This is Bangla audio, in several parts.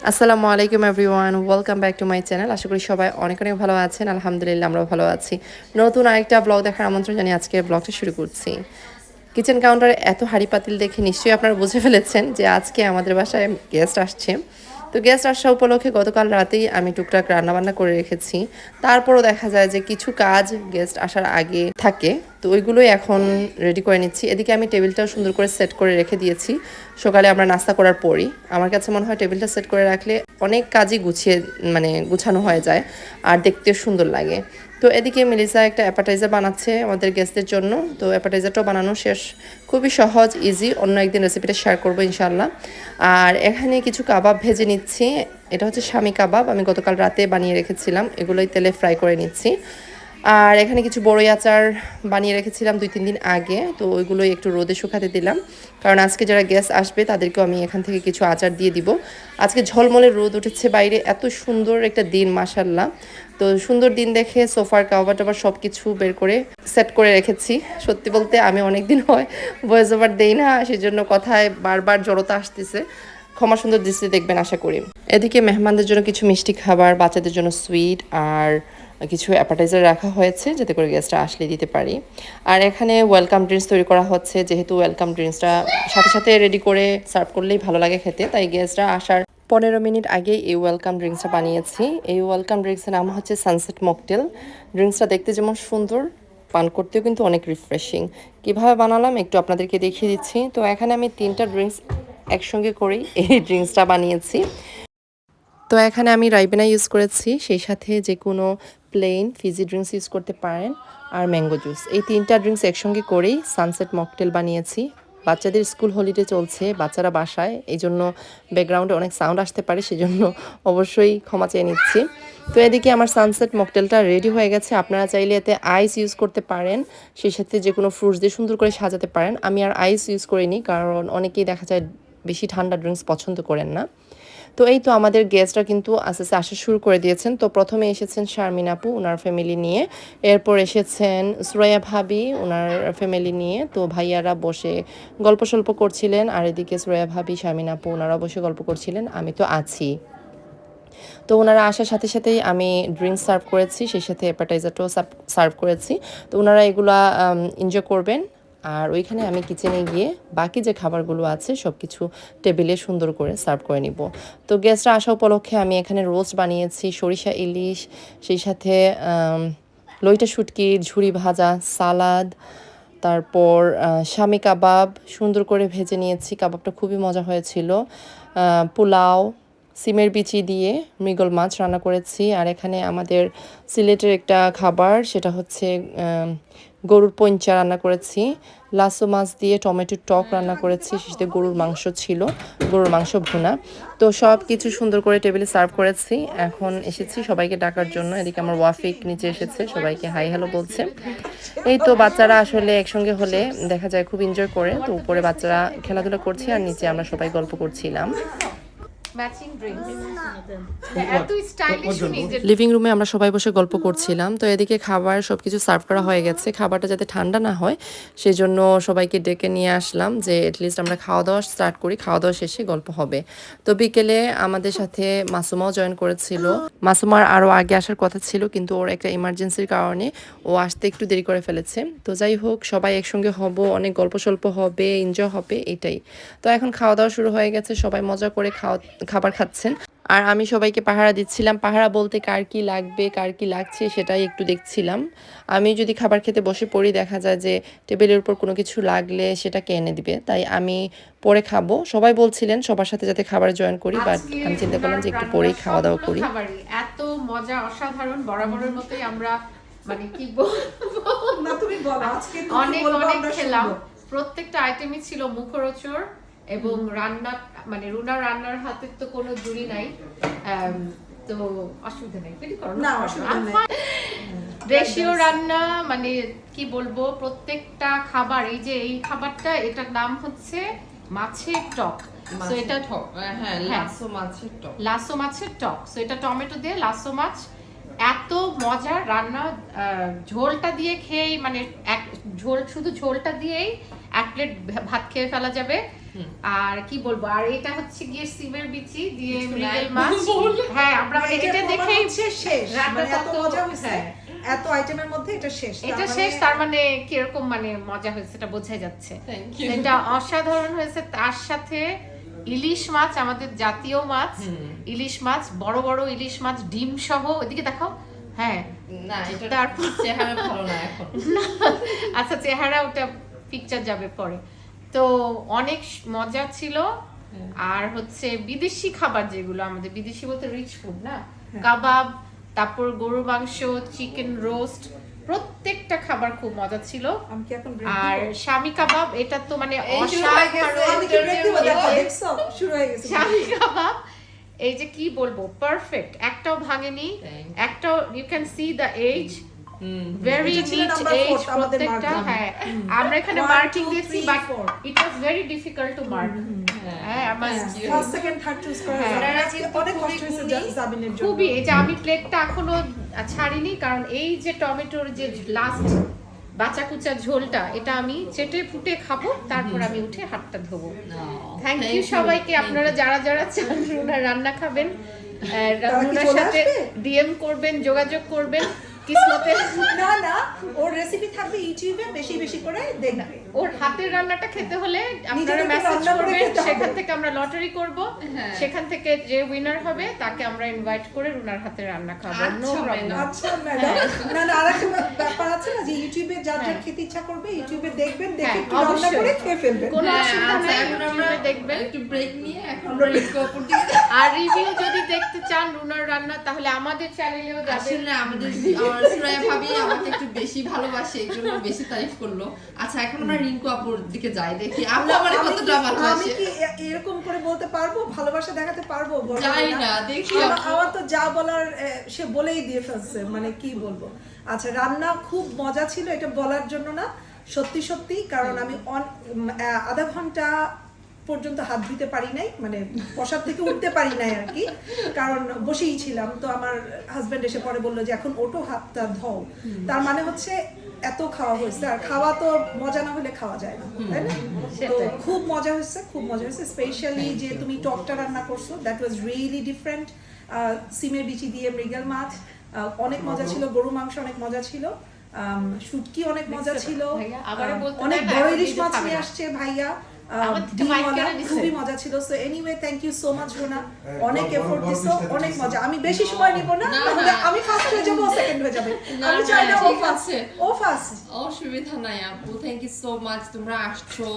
আসসালামু আলাইকুম everyone, welcome back to my channel. আশা করি সবাই অনেক অনেক ভালো আছেন। আলহামদুলিল্লাহ, আমরাও ভালো আছি। নতুন আরেকটা ব্লগ দেখার আমন্ত্রণ জানিয়ে আজকে ব্লগটা শুরু করছি। কিচেন কাউন্টারে এত হাড়ি পাতিল দেখে নিশ্চয়ই আপনারা বুঝে ফেলেছেন যে আজকে আমাদের বাসায় গেস্ট আসছে তো গেস্ট আসা উপলক্ষে গতকাল রাতেই আমি টুকটাক রান্নাবান্না করে রেখেছি। তারপরও দেখা যায় যে কিছু কাজ গেস্ট আসার আগে থাকে। তো ওইগুলোই এখন রেডি করে নিচ্ছি। এদিকে আমি টেবিলটাও সুন্দর করে সেট করে রেখে দিয়েছি। সকালে আমরা নাস্তা করার পরই। আমার কাছে মনে হয় টেবিলটা সেট করে রাখলে অনেক কাজই গুছিয়ে মানে গুছানো হয়ে যায়। আর দেখতে সুন্দর লাগে। তো এদিকে মেলিসা একটা অ্যাপাটাইজার বানাচ্ছে আমাদের গেস্টদের জন্য। তো অ্যাপাটাইজারটাও বানানো শেষ। খুবই সহজ ইজি অন্য একদিন রেসিপিটা শেয়ার করব ইনশাল্লাহ আর এখানে কিছু কাবাব ভেজে নিচ্ছি। এটা হচ্ছে স্বামী কাবাব। আমি গতকাল রাতে বানিয়ে রেখেছিলাম। এগুলোই তেলে ফ্রাই করে নিচ্ছি। আর এখানে কিছু বড়ই আচার বানিয়ে রেখেছিলাম দুই, তিন দিন আগে, তো ওইগুলোই একটু রোদে শুকাতে দিলাম। কারণ আজকে যারা গ্যাস আসবে, তাদেরকেও আমি এখান থেকে কিছু আচার দিয়ে দিব। আজকে ঝলমলে রোদ উঠেছে বাইরে, এত সুন্দর একটা দিন মাসাল্লাহ তো সুন্দর দিন দেখে সোফার কাভার টাভার সব কিছু বের করে সেট করে রেখেছি। সত্যি বলতে আমি অনেক দিন হয় ভয়েস ওভার দেই না সেই জন্য কথায় বারবার জড়তা আসতেছে। ক্ষমা সুন্দর দৃষ্টি দেখবেন, আশা করি। এদিকে মেহমানদের জন্য কিছু মিষ্টি খাবার, বাচ্চাদের জন্য সুইট আর কিছু অ্যাপাটাইজার রাখা হয়েছে, যাতে করে গেস্টরা আসলে দিতে পারি। আর এখানে ওয়েলকাম ড্রিঙ্কস তৈরি করা হচ্ছে, যেহেতু ওয়েলকাম ড্রিঙ্কসটা সাথে সাথে রেডি করে সার্ভ করলেই ভালো লাগে খেতে, তাই গেস্টরা আসার পনেরো মিনিট আগেই এই ওয়েলকাম ড্রিঙ্কসটা বানিয়েছি। এই ওয়েলকাম ড্রিঙ্কসের নাম হচ্ছে সানসেট মকটেল ড্রিঙ্কসটা দেখতে যেমন সুন্দর, পান করতেও কিন্তু অনেক রিফ্রেশিং কীভাবে বানালাম একটু আপনাদেরকে দেখিয়ে দিচ্ছি। তো এখানে আমি তিনটা ড্রিঙ্কস একসঙ্গে করেই এই ড্রিঙ্কসটা বানিয়েছি। তো এখানে আমি রাইবেনা ইউজ করেছি, সেই সাথে যে কোনো প্লেন ফিজি ড্রিঙ্কস ইউজ করতে পারেন আর ম্যাঙ্গো জুস এই তিনটা ড্রিঙ্কস একসঙ্গে করেই সানসেট মকটেল বানিয়েছি। বাচ্চাদের স্কুল হলিডে চলছে, বাচ্চারা বাসায়, এই জন্য ব্যাকগ্রাউন্ডে অনেক সাউন্ড আসতে পারে, সেজন্য অবশ্যই ক্ষমা চেয়ে নিচ্ছি। তো এদিকে আমার সানসেট মকটেলটা রেডি হয়ে গেছে। আপনারা চাইলে এতে আইস ইউজ করতে পারেন, সেই সাথে যে কোনো ফ্রুটস দিয়ে সুন্দর করে সাজাতে পারেন। আমি আর আইস ইউজ করিনি, কারণ অনেকেই দেখা যায় বেশি ঠান্ডা ড্রিঙ্কস পছন্দ করেন না। তো এই তো আমাদের গেস্টরা কিন্তু আস্তে আস্তে আসা শুরু করে দিয়েছেন। তো প্রথমে এসেছেন শারমিন আপু ওনার ফ্যামিলি নিয়ে। এরপর এসেছেন সুরাইয়া ভাবি ওনার ফ্যামিলি নিয়ে। তো ভাইয়ারা বসে গল্প সল্প করছিলেন। আর এদিকে সুরাইয়া ভাবি, শারমিন আপু ওনারা বসে গল্প করছিলেন। আমি তো আছি। তো ওনারা আসার সাথে সাথেই আমি ড্রিঙ্কস সার্ভ করেছি, সেই সাথে অ্যাপাটাইজারটাও সার্ভ করেছি। তো ওনারা এগুলা এনজয় করবেন। আর ওইখানে আমি কিচেনে গিয়ে বাকি যে খাবারগুলো আছে সব কিছু টেবিলে সুন্দর করে সার্ভ করে নিব। তো গেস্টরা আসা উপলক্ষে আমি এখানে রোস্ট বানিয়েছি, সরিষা ইলিশ, সেই সাথে লইটা শুটকির ঝুরি ভাজা, সালাদ, তারপর স্বামী কাবাব সুন্দর করে ভেজে নিয়েছি, কাবাবটা খুবই মজা হয়েছিল। পোলাও, সিমের বিচি দিয়ে মৃগল মাছ রান্না করেছি। আর এখানে আমাদের সিলেটের একটা খাবার, সেটা হচ্ছে গরুর পঞ্চা রান্না করেছি। লাসো মাছ দিয়ে টমেটোর টক রান্না করেছি। সেটাতে গরুর মাংস ছিল, গরুর মাংস ভুনা। তো সব কিছু সুন্দর করে টেবিলে সার্ভ করেছি। এখন এসেছি সবাইকে ডাকার জন্য। এদিকে আমার ওয়াফিক নিচে এসেছে, সবাইকে হাই হ্যালো বলছে। এই তো বাচ্চারা আসলে একসঙ্গে হলে দেখা যায় খুব এনজয় করে। তো উপরে বাচ্চারা খেলাধুলা করছে আর নিচে আমরা সবাই গল্প করছিলাম। ম্যাচিং লিভিং রুমে আমরা সবাই বসে গল্প করছিলাম তো এদিকে খাবার সব কিছু সার্ভ করা হয়ে গেছে। খাবারটা যাতে ঠান্ডা না হয় সেই জন্য সবাইকে ডেকে নিয়ে আসলাম যে এটলিস্ট আমরা খাওয়া দাওয়া স্টার্ট করি খাওয়া দাওয়া শেষে গল্প হবে। তো বিকেলে আমাদের সাথে মাসুমাও জয়েন করেছিল। মাসুমার আরও আগে আসার কথা ছিল কিন্তু ওর একটা ইমার্জেন্সির কারণে ও আসতে একটু দেরি করে ফেলেছে। তো যাই হোক সবাই একসঙ্গে হব অনেক গল্প সল্প হবে এনজয় হবে এটাই। তো এখন খাওয়া দাওয়া শুরু হয়ে গেছে সবাই মজা করে খাওয়া খাবার খাচ্ছেন। আর আমি সবাইকে পাহারা দিচ্ছিলাম। পাহারা বলতে কার কি লাগবে কার কি লাগছে সেটাই একটু দেখছিলাম। আমি যদি খাবার খেতে বসে পড়ি দেখা যায় যে টেবিলের উপর কোনো কিছু লাগলে সেটাকে এনে দিবে। তাই আমি পরে খাব। সবাই বলছিলেন সবার সাথে যাতে খাবার জয়েন করি বাট আমি চিন্তা করলাম যে একটু পরেই খাওয়া দাওয়া করি। এত মজা অসাধারণ বরাবরের মতোই আমরা মানে কি বলব? না তুমি বলো আজকে অনেক অনেক খেলাম। প্রত্যেকটা আইটেমই ছিল মুখরোচর এবং রান্না মানে রুনা রান্নার হাতে তো কোনো জুড়ি নাই। তো অসুবিধা নেই। ফিল করো না, অসুবিধা নেই। রেশিও রান্না মানে কি বলব প্রত্যেকটা খাবার এই যে এই খাবারটা এটার নাম হচ্ছে মাছের টক। এটা হ্যাঁ হ্যাঁ। লাসো মাছের টক। লাসো মাছের টক। সো এটা টমেটো দিয়ে লাসো মাছ। এত মজার রান্না আহ, ঝোলটা দিয়ে খেয়েই মানে এক ঝোল শুধু ঝোলটা দিয়েই এক প্লেট ভাত খেয়ে ফেলা যাবে। আর কি বলব? আর এটা হচ্ছে গিয়ে সিমের বিচি দিয়ে মৃগেল মাছ। হ্যাঁ আমরা মানে এটা দেখেই হচ্ছে শেষ। রান্না মানে কত- মজা হয়েছে হ্যাঁ। এত আইটেমের মধ্যে এটা শেষ। এটা মানে- শেষ তার মানে কীরকম মানে মজা হয়েছে এটা বোঝাই যাচ্ছে। এটা অসাধারণ হয়েছে তার সাথে ইলিশ মাছ আমাদের জাতীয় মাছ ইলিশ মাছ বড় বড় ইলিশ মাছ ডিম সহ। ওদিকে দেখাও হ্যাঁ। না এটা তারপর চেহারা ভালো না এখন। আচ্ছা চেহারা ওটা পিকচার যাবে পরে। তো অনেক মজা ছিল। আর হচ্ছে বিদেশি খাবার যেগুলো আমাদের বিদেশি বলতে রিচ ফুড না? কাবাব তারপর গরুর মাংস চিকেন রোস্ট প্রত্যেকটা খাবার খুব মজা ছিল। আর স্বামী কাবাব এটা তো মানে স্বামী কাবাব এই যে কি বলব পারফেক্ট একটাও ভাঙেনি। একটাও you can see the edge very edge প্রত্যেকটা হ্যাঁ আমরা এখানে মার্কিং দিয়েছি but it was very difficult to mark হ্যাঁ আমার ফার্স্ট সেকেন্ড থার্ড চুজ করা। যাবে না। ওনারা আজকে কিন্তু অনেক খুবই কষ্ট হয়েছে জাবিনের জন্য খুবই এই যে আমি প্লেটটা এখনও ছাড়িনি কারণ এই যে টমেটোর যে লাস্ট বাঁচা কুচা ঝোলটা এটা আমি চেটে ফুটে খাব তারপর আমি উঠে হাতটা ধোবো থ্যাংক ইউ সবাইকে আপনারা যারা যারা চান রান্না খাবেন চলে সাথে? ডিএম করবেন যোগাযোগ করবেন কিসমতে না না ওর রেসিপি থাকবে ইউটিউবে বেশি বেশি করে দেখবে। ওর হাতের রান্নাটা খেতে হলে আপনারা মেসেজ করবেন সেখান থেকে আমরা লটারি করব। সেখান থেকে যে উইনার হবে তাকে আমরা ইনভাইট করে রুনার হাতের রান্না খাব নো আচ্ছা, প্রবলেম আচ্ছা ম্যাডাম। না না আরেকটা ব্যাপার আছে না যে ইউটিউবে যার যার খেতে ইচ্ছা করবে ইউটিউবে দেখবেন দেখে হ্যাঁ, একটু রান্না করে খেয়ে ফেলবেন। কোনো হ্যাঁ, অসুবিধা আচ্ছা, নেই আমরা দেখবেন। একটু ব্রেক নিয়ে এখন আমরা রিস্ক উপর দিকে আর রিভিউ যদি দেখতে চান রুনার রান্না তাহলে আমাদের চ্যানেলেও যাবেন। আসলে আমাদের আমার ভাবি আমাকে একটু বেশি ভালোবাসে এই জন্য বেশি তারিফ করল। আচ্ছা এখন আমরা রিঙ্কু আপুর দিকে যাই দেখি আমার আমি কতটা কি- আমি কি এরকম করে বলতে পারব? ভালোবাসা দেখাতে পারব? জানি না, দেখি আমার- তো যা বলার সে বলেই দিয়ে ফেলছে মানে কি বলব? আচ্ছা রান্না খুব মজা ছিল এটা বলার জন্য না সত্যি সত্যি কারণ আমি আধা ঘণ্টা পর্যন্ত হাত দিতে পারি নাই মানে বসার থেকে উঠতে পারি নাই আর কি কারণ বসেই ছিলাম তো আমার হাজবেন্ড এসে পরে বলল যে এখন ওটো হাতটা ধও। তার মানে হচ্ছে এত খাওয়া হয়েছে। আর খাওয়া তো মজা না হলে খাওয়া যায় না তাই না? তো খুব মজা হয়েছে খুব মজা হয়েছে। স্পেশালি যে তুমি টকটা রান্না করছ দ্যাট ওয়াজ রিয়েলি ডিফারেন্ট সিমের বিচি দিয়ে মৃগেল মাছ। অনেক মজা ছিল গরু মাংস অনেক মজা ছিল। শুটকি অনেক মজা ছিল। অনেক বড় ইলিশ মাছ নিয়ে আসছে ভাইয়া। নিছে। খুবই মজা ছিল। So anyway thank you so much Rona অনেক এফোর্ট দিছো অনেক মজা। আমি বেশি সময় নিব না। আমি ফার্স্ট হয়ে যাব সেকেন্ড হয়ে যাবে। আমি চাই না ও ফার্স্ট ও ফার্স্ট অসুবিধা নাই আপু। থ্যাংক ইউ সো মাচ তোমরা আসছো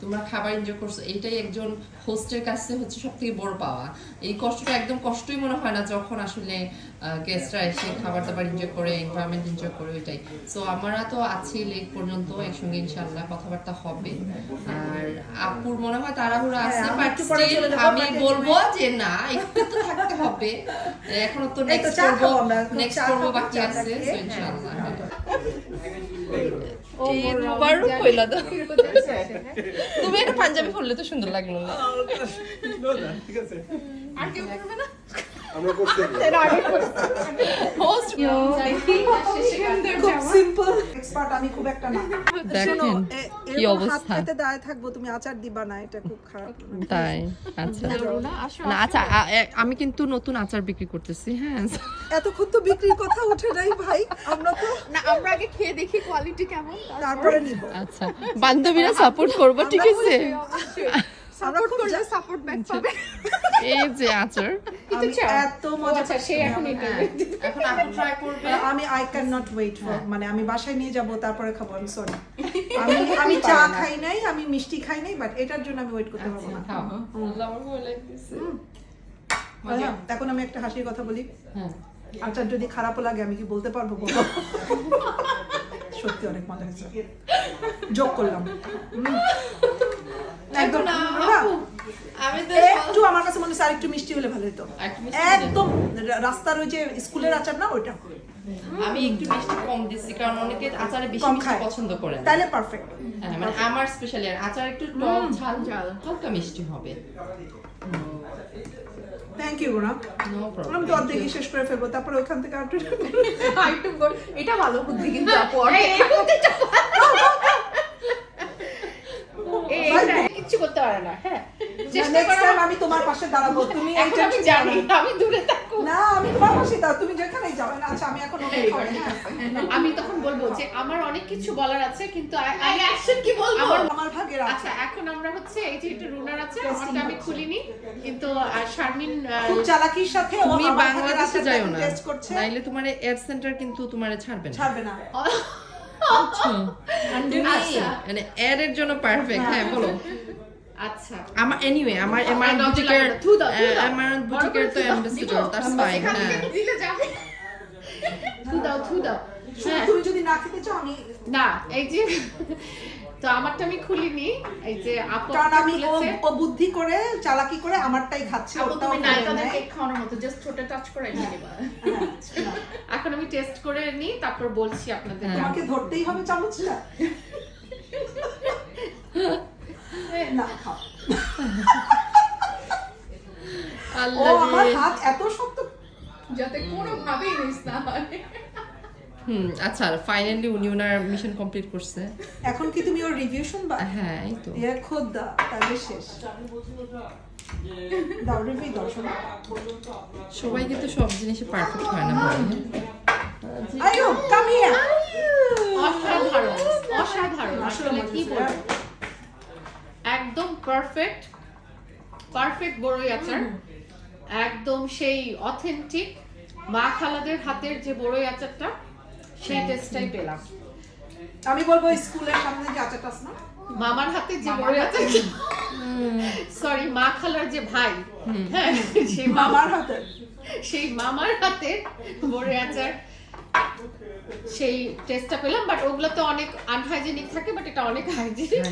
তোমরা খাবার এনজয় করছ। এইটাই একজন হোস্টের কাছে হচ্ছে সব থেকে বড় পাওয়া। এই কষ্টটা একদম কষ্টই মনে হয় না যখন আসলে গেস্টরা এসে খাবার দাবার এনজয় করে এনভায়রনমেন্ট এনজয় করে ওইটাই। সো আমরা তো আছি লেক পর্যন্ত একসঙ্গে ইনশাল্লাহ কথাবার্তা হবে। আর আপুর মনে হয় তাড়াহুড়া আছে হ্যাঁ, বাট স্টিল আমি বলব যে না একটু তো থাকতে হবে। এখন তো নেক্সট করব নেক্সট করব বাকি আছে হ্যাঁ। আচ্ছা, আচ্ছা, তুমি একটা পাঞ্জাবি পরলে তো সুন্দর লাগল না। ঠিক আছে। আর কেউ করবে না? আমরা করতে খুব সিম্পল এক্সপার্ট আমি খুব একটা না। দেখেন, কি অবস্থা। হাত দাঁড়ায় থাকব তুমি আচার দিবা না এটা খুব খারাপ। তাই আচ্ছা। না আচ্ছা আমি কিন্তু নতুন আচার বিক্রি করতেছি হ্যাঁ। এতক্ষণ তো বিক্রির কথা উঠে নাই ভাই আমরা তো না আমরা আগে খেয়ে দেখি কোয়ালিটি কেমন তারপরে নিব। আচ্ছা বান্ধবীরা সাপোর্ট করব ঠিক আছে? খুব করলে সাপোর্ট ব্যাক পাবে। এই যে আচার। আমি এত মজা আচ্ছা সে এখন এটা এখন আপু ট্রাই করবে। আমি I can not wait for মানে আমি বাসায় নিয়ে যাব তারপরে খাব আমি সরি আমি আমি চা খাই নাই আমি মিষ্টি খাই নাই বাট এটার জন্য আমি ওয়েট করতে পারব না। খাও। আল্লাহ আমার ভালো লাগতেছে। আচ্ছা, এখন আমি একটা হাসির কথা বলি। হ্যাঁ। আচার যদি খারাপও লাগে আমি কি বলতে পারব? বলো। সত্যি অনেক মজা হয়েছে। যোগ করলাম। একদম। আমি তো একটু আমার কাছে মনে হচ্ছে আরেকটু মিষ্টি হলে ভালো হতো। আরেকটু? একদম রাস্তার ওই যে স্কুলের আচার না ওইটা। আমি একটু মিষ্টি কম দিচ্ছি কারণ অনেকে আচারে বেশি মিষ্টি পছন্দ করে না। তাইলে পারফেক্ট হ্যাঁ মানে আমার স্পেশালি আচার একটু টক ঝাল হালকা মিষ্টি হবে। থ্যাংক ইউ রোনা আমি তো অর্ধেকই শেষ করে ফেলব তারপরে ওইখান থেকে আর আইটেম এটা ভালো বুদ্ধি কিন্তু আপু এই, বুদ্ধিটা- কিচ্ছু করতে পারে না হ্যাঁ? চেষ্টা নেক্সট আমি তোমার পাশে দাঁড়াবো তুমি এই আমি জানি আমি দূরে থাকব। না আমি তোমার পাশে দাও তুমি যেখানেই যাবে না আচ্ছা আমি এখন আমি তখন বলব যে আমার অনেক কিছু বলার আছে কিন্তু অ্যাকশন কি বলব? আমার ভাগের আছে। আচ্ছা এখন আমরা হচ্ছে এই যে এটা রুনার আছে আমারটা আমি খুলিনি কিন্তু আর শারমিন খুব চালাকির সাথে তুমি বাংলাদেশে যাইও না। টেস্ট করছে। নাইলে তোমার এড সেন্টার কিন্তু তোমার ছাড়বে না। ছাড়বে না। মানে এড এর জন্য পারফেক্ট হ্যাঁ বলো। আচ্ছা। আমার এনিওয়ে আমার আমার বুটিকের থু। আমার বুটিকের তো অ্যাম্বাসেডর হ্যাঁ। থু দাও থু দাও। হ্যাঁ। তুমি যদি না খেতে চাও আমি না এই যে তো আমারটা আমি খুলিনি এই যে আপু কারণ আমি ও বুদ্ধি করে চালাকি করে আমারটাই খাচ্ছে আপু ওটাও তুমি খেয়ে কেক খাওয়ানোর মতো জাস্ট ছোট টাচ করে নিয়ে নেবা। হ্যাঁ, এখন আমি টেস্ট করে নিই তারপর বলছি আপনাদের তোমাকে ধরতেই হবে চামচটা। না খাও। আল্লাহ আমার। হাত এত শক্ত যাতে কোনোভাবেই মিস না হয়। হুম আচ্ছা ফাইনালি উনি ওনার মিশন কমপ্লিট করছে। এখন কি তুমি ওর রিভিউ শুনবা? হ্যাঁ এই তো। ইয়ে খোদ তাহলে শেষ। দাও রিভিউ দাও শোনো। সবাই কিন্তু সব জিনিসে পারফেক্ট হয় না হ্যাঁ? আয়ু কাম হিয়ার অসাধারণ অসাধারণ। আসলে আসলে কি বলব? একদম পারফেক্ট পারফেক্ট বড়ই আচার। একদম সেই অথেন্টিক মা খালাদের হাতের যে বড়ই আচারটা সেই টেস্টটাই পেলাম। আমি বলব স্কুলের সামনে যে আচারটা আছে না? মামার হাতে যে আচার সরি মা খালার যে ভাই। হ্যাঁ সেই মামার হাতে। সেই মামার হাতে বড়ে আচার। সেই টেস্টটা পেলাম বাট ওগুলো তো অনেক আনহাইজেনিক থাকে বাট এটা অনেক হাইজেনিক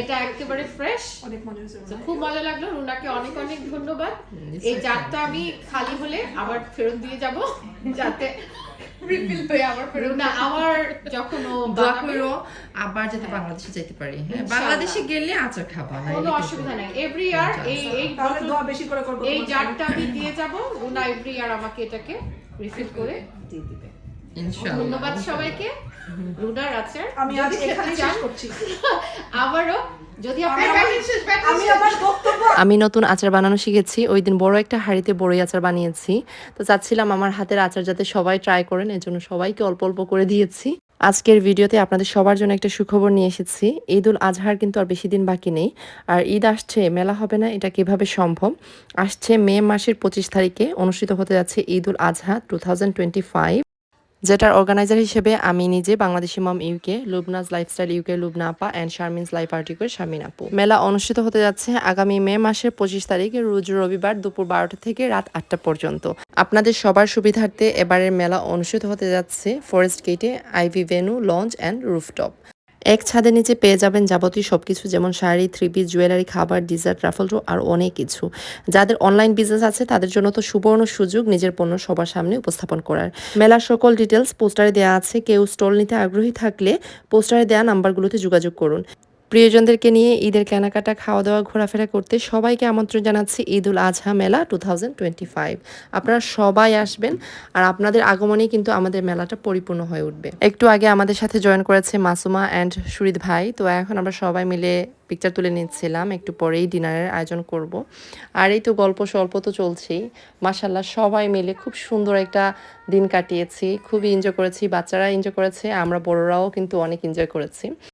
এটা একেবারে ফ্রেশ অনেক খুব মজা লাগল রুনাকে অনেক অনেক ধন্যবাদ। এই okay. জারটা আমি খালি হলে আবার ফেরত দিয়ে যাব যাতে রিফিল হয়ে আবার ফেরত রুনা আমার যখন ও দোয়া করো আবার যাতে বাংলাদেশে যেতে পারি। হ্যাঁ বাংলাদেশে গেলে আচার খাবা কোনো অসুবিধা নাই। এভরি ইয়ার এই এই তাহলে দোয়া বেশি করে করব এই জারটা আমি দিয়ে যাব রুনা এভরি ইয়ার আমাকে এটাকে রিফিল করে দিয়ে দিবে ইনশাআল্লাহ ধন্যবাদ সবাইকে। রুনার আচার। আমি আজ শেষ করছি। আবারও আমি আমি আমার বক্তব্য আমি নতুন আচার বানানো শিখেছি। ওই দিন বড় একটা হাঁড়িতে বড়ই আচার বানিয়েছি। তো চাচ্ছিলাম আমার হাতের আচার যাতে সবাই ট্রাই করেন এর জন্য সবাইকে অল্প অল্প করে দিয়েছি। আজকের ভিডিওতে আপনাদের সবার জন্য একটা সুখবর নিয়ে এসেছি। ঈদ উল আজহার কিন্তু আর বেশি দিন বাকি নেই। আর ঈদ আসছে মেলা হবে না এটা কীভাবে সম্ভব? আসছে মে মাসের পঁচিশ তারিখে অনুষ্ঠিত হতে যাচ্ছে ঈদ উল আজহা টু যেটার অর্গানাইজার হিসেবে আমি নিজে Bangladeshi mom UK Lubna's lifestyle UK Lubna আপা অ্যান্ড শারমিনস লাইফ আর্টিকের শারমিন আপু। মেলা অনুষ্ঠিত হতে যাচ্ছে আগামী মে মাসের পঁচিশ তারিখে রোজ রবিবার দুপুর বারোটা থেকে রাত আটটা পর্যন্ত। আপনাদের সবার সুবিধার্থে এবারের মেলা অনুষ্ঠিত হতে যাচ্ছে ফরেস্ট গেটে IV venue launch and rooftop এক ছাদের নিচে পেয়ে যাবেন যাবতীয় সব কিছু যেমন শাড়ি থ্রি পিস জুয়েলারি, খাবার, ডিজার্ট, রাফল ড্র আর অনেক কিছু। যাদের অনলাইন বিজনেস আছে, তাদের জন্য তো সুবর্ণ সুযোগ নিজের পণ্য সবার সামনে উপস্থাপন করার। মেলার সকল ডিটেলস পোস্টারে দেওয়া আছে। কেউ স্টল নিতে আগ্রহী থাকলে পোস্টারে দেওয়া নাম্বারগুলোতে যোগাযোগ করুন। প্রিয়জনদেরকে নিয়ে ঈদের কেনাকাটা খাওয়া দাওয়া ঘোরাফেরা করতে সবাইকে আমন্ত্রণ জানাচ্ছি ঈদ উল আজহা মেলা টু আপনারা সবাই আসবেন আর আপনাদের আগমনেই কিন্তু আমাদের মেলাটা পরিপূর্ণ হয়ে উঠবে। একটু আগে আমাদের সাথে জয়েন করেছে মাসুমা অ্যান্ড সুরিত ভাই, তো এখন আমরা সবাই মিলে পিকচার তুলে নিচ্ছিলাম। একটু পরেই ডিনারের আয়োজন করব। আর এই তো গল্প স্বল্প তো চলছেই। মাসাল্লাহ সবাই মিলে খুব সুন্দর একটা দিন কাটিয়েছি। খুবই এনজয় করেছি, বাচ্চারা এনজয় করেছে, আমরা বড়রাও কিন্তু অনেক এনজয় করেছি।